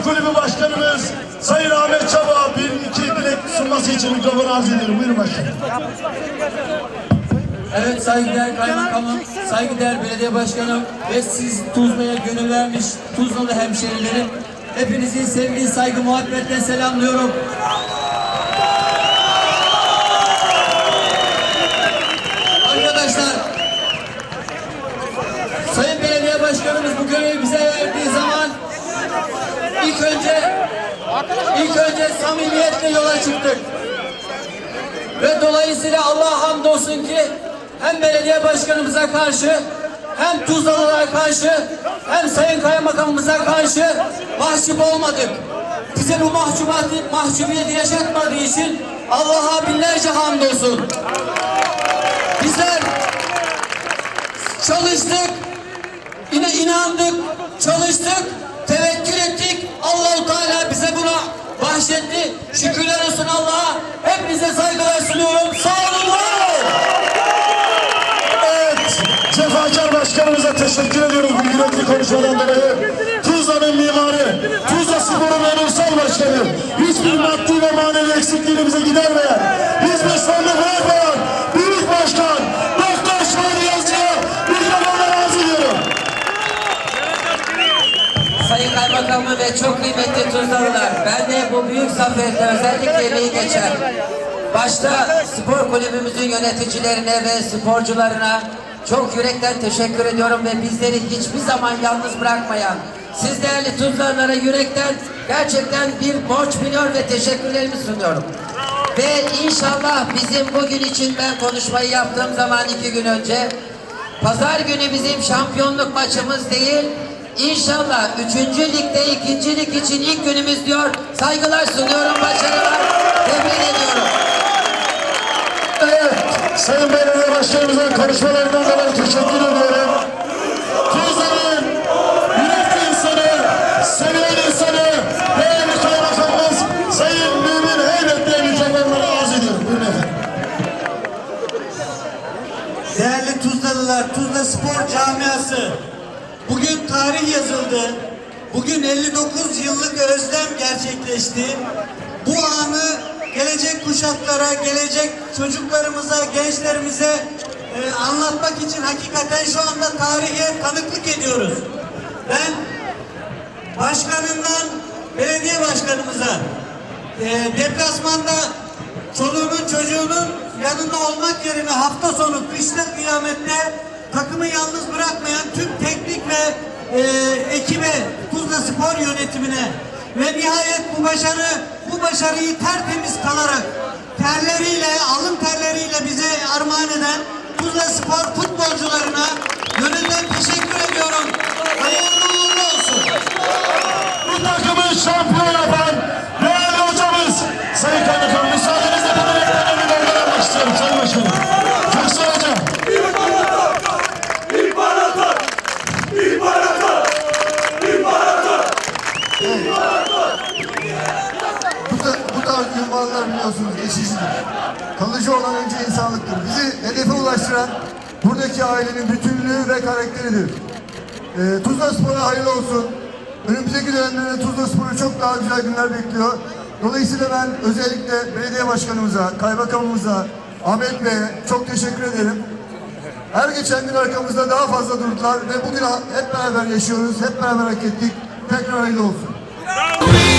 Kulübü Başkanımız Sayın Ahmet Çaba bir iki dilek sunması için mikrofonu arz ediyorum. Buyurun başkanım. Evet saygıdeğer kaymakamım, saygıdeğer belediye başkanım ve siz Tuzla'ya gönül vermiş Tuzlalı hemşerilerim. Hepinizi sevgi, saygı, muhabbetle selamlıyorum. Samimiyetle yola çıktık. Ve dolayısıyla Allah'a hamdolsun ki hem belediye başkanımıza karşı hem Tuzlalılara karşı hem sayın kaymakamımıza karşı mahcup olmadık. Bize bu mahcubiyeti, mahcubiyeti yaşatmadığı için Allah'a binlerce hamdolsun. Bizler çalıştık, inandık, çalıştık, tevekkül ettik. Allahu Teala bize bunu bahşetti. Şükürler olsun Allah'a. Hepinize saygılar sunuyorum. Sağ olun. Evet, Cefakar Başkanımıza teşekkür ediyoruz bu yürekli konuşmadan dolayı. Tuzla'nın mimarı, Tuzla Spor'un onursal başkanı, hiçbir maddi ve manevi eksikliğini bize gidermeyen, hiçbir sorunu Kaymakamım ve çok kıymetli Tuzlalılar, ben de bu büyük zaferde özellikle emeği geçen, başta spor kulübümüzün yöneticilerine ve sporcularına çok yürekten teşekkür ediyorum ve bizleri hiçbir zaman yalnız bırakmayan, siz değerli Tuzlalılara yürekten gerçekten bir borç biliyor ve teşekkürlerimi sunuyorum. Ve inşallah bizim bugün için ben konuşmayı yaptığım zaman iki gün önce Pazar günü bizim şampiyonluk maçımız değil. İnşallah üçüncü ligde ikinci lig için ilk günümüz diyor. Saygılar sunuyorum, başarılar. Tebrik ediyorum. Evet, Sayın Belediye Başkanımızın konuşmalarından dolayı teşekkür ediyorum. Tuzla'nın yürekli insanı, sevilen insanı, değerli kaymakamımız Sayın Mümin Heybet'le mikrofonları arz ediyorum. Buyurun efendim. Değerli Tuzlalılar, Tuzla Spor Camiası. Bugün tarih yazıldı. Bugün 59 yıllık özlem gerçekleşti. Bu anı gelecek kuşaklara, gelecek çocuklarımıza, gençlerimize e, anlatmak için hakikaten şu anda tarihe tanıklık ediyoruz. Ben başkanından belediye başkanımıza e, deplasmanda çoluğunun çocuğunun yanında olmak yerine hafta sonu kışta kıyamette takımı yalnız bırakmayan tüm teknik ve e, ekibe Tuzla Spor yönetimine ve nihayet bu başarı bu başarıyı tertemiz kalarak terleriyle alın terleriyle bize armağan eden Tuzla Spor futbolcularına gönülden teşekkür ediyorum. Hayırlı uğurlu olsun. Bu takımı şampiyon yapan değerli hocamız Sayın Kaymakam müsaadenizle bu dileklerine bir nokta vermek istiyorum Sayın Başkanım. Köksal Hocam. Bu, ta- bu tarz ünvanlar biliyorsunuz geçicidir. Kalıcı olan önce insanlıktır. Bizi hedefe ulaştıran buradaki ailenin bütünlüğü ve karakteridir. Ee, Tuzla Spor'a hayırlı olsun. Önümüzdeki dönemlerde Tuzla Spor'u çok daha güzel günler bekliyor. Dolayısıyla ben özellikle belediye başkanımıza, kaymakamımıza, Ahmet Bey'e çok teşekkür ederim. Her geçen gün arkamızda daha fazla durdular ve bugün hep beraber yaşıyoruz, hep beraber hak ettik. Tekrar hayırlı olsun. Champions.